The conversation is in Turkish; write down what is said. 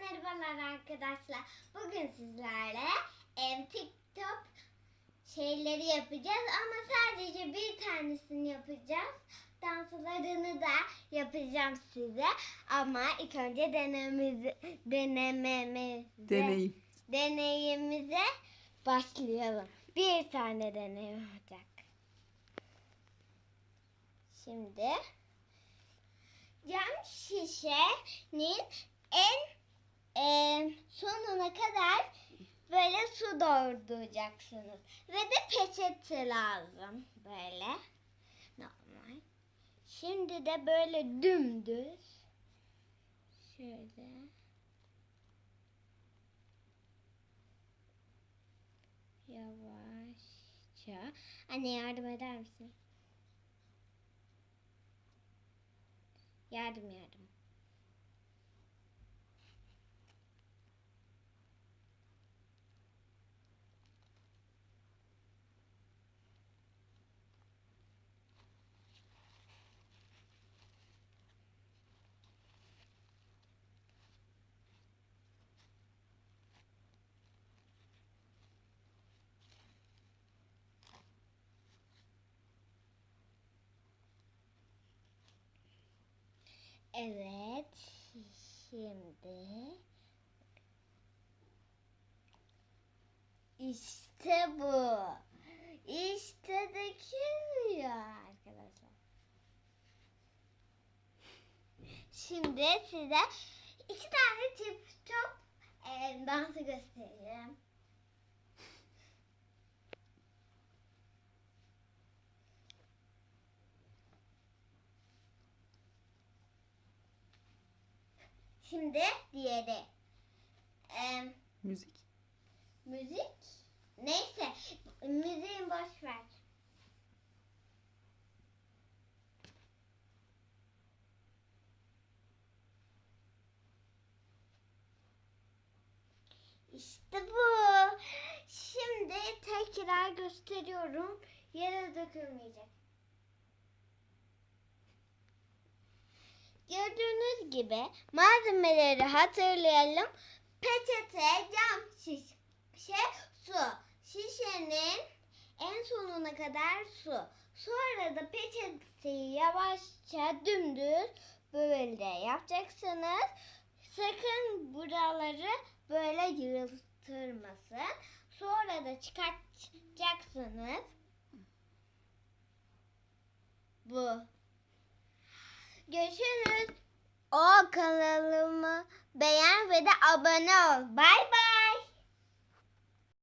merhabalar arkadaşlar. Bugün sizlerle em, TikTok şeyleri yapacağız ama sadece bir tanesini yapacağız. Danslarını da yapacağım size. Ama ilk önce denememizi, denememize, Deneyim. deneyimize başlayalım. Bir tane deney olacak. Şimdi cam şişenin en e, sonuna kadar böyle su dolduracaksınız. Ve de peçete lazım böyle. Normal. Şimdi de böyle dümdüz. Şöyle. Yavaşça. Anne yardım eder misin? Yardım yardım. Evet. Şimdi işte bu. İşte dökülüyor arkadaşlar. Şimdi size iki tane tip top e, dansı göstereceğim. Şimdi diğeri. E, Müzik. müzik. Neyse. Müziğin boş ver. İşte bu. Şimdi tekrar gösteriyorum. Yere dökülmeyecek. Gördüğünüz gibi malzemeleri hatırlayalım. Peçete, cam şişe, su. Şişenin en sonuna kadar su. Sonra da peçeteyi yavaşça dümdüz böyle yapacaksınız. Sakın buraları böyle yırtılmasın. Sonra da çıkartacaksınız. Bu. Görüşürüz. O kanalımı beğen ve de abone ol. Bay bay.